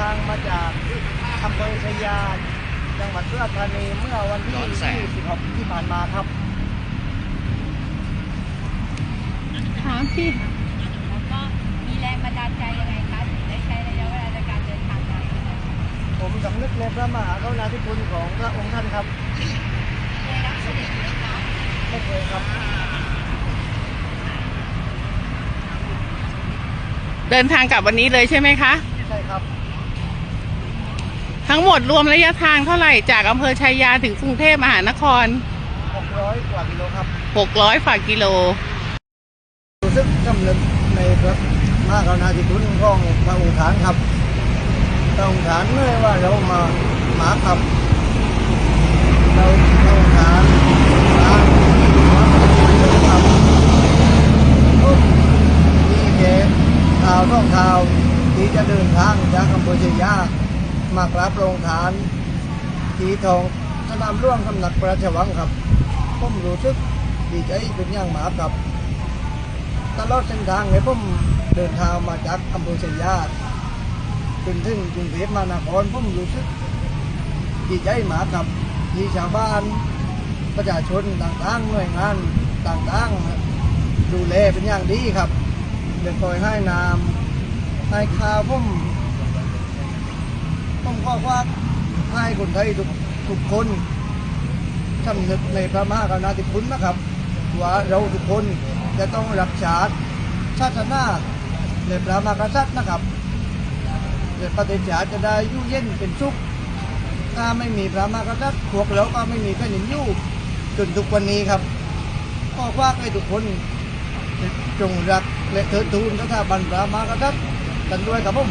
ยาจังหวัดสุราษฎร์ธานีเมื่อวันที่ย้อนแสง26ที่ผ่านมาครับถามพี่แล้วก็มีแรงบันดาลใจยังไงคะถึงได้ใช้ระยะเวลาในการเดินทางมาผมสำนึกในพระมหากรุณาธิคุณของพระองค์ท่านครับได้รับเสด็จไหมคะไม่เคยครับ เดินทางกลับวันนี้เลยใช่ไหมคะใช่ครับ ทั้งหมดรวมระยะทางเท่าไหร่จากอำเภอชัยยาถึงกรุงเทพมหานคร 600 กว่ากิโลครับ 600ฝ่ากิโล รู้สึกสำนึกในพระมหากรุณาธิคุณของพระองค์ท่านครับพระองค์ท่านเมื่อว่าเรามาหมาขับเราพระองค์ท่านมาครับปุ๊บมีแกข่าวท่องข่าวที่จะเดินทางจากอำเภอเชียงยา มากราบพรงทานทีทองสนามร่วงสำนักพระราชวังครับผมรู้สึกดีใจเป็นอย่างมากครับ ตลอดเส้นทางเลยผมเดินทางมาจากอำเภอชัยยาจนถึงกรุงเทพมหานครผมรู้สึกดีใจมากกับที่ชาวบ้านประชาชนต่างๆหน่วยงานต่างๆ ดูแลเป็นอย่างดีครับเดินคอยให้น้ำให้ข้าวผม ผมขอว่า ให้คนไทยทุกทุกคนสำนึกในพระมหากรุณาธิคุณนะครับ ว่าเราทุกคนจะต้องรักษาศาสนาในพระมหากษัตริย์นะครับเประเทศชาติจะได้ยู่เย็นเป็นสุขถ้าไม่มีพระมหากษัตริย์พวกเราก็ไม่มีแผ่นดินอยู่จนทุกวันนี้ครับก็ฝาให้ทุกคนจงรักและเทิดทูนสถาบันพระมหากษัตริย์กันด้วยครับผม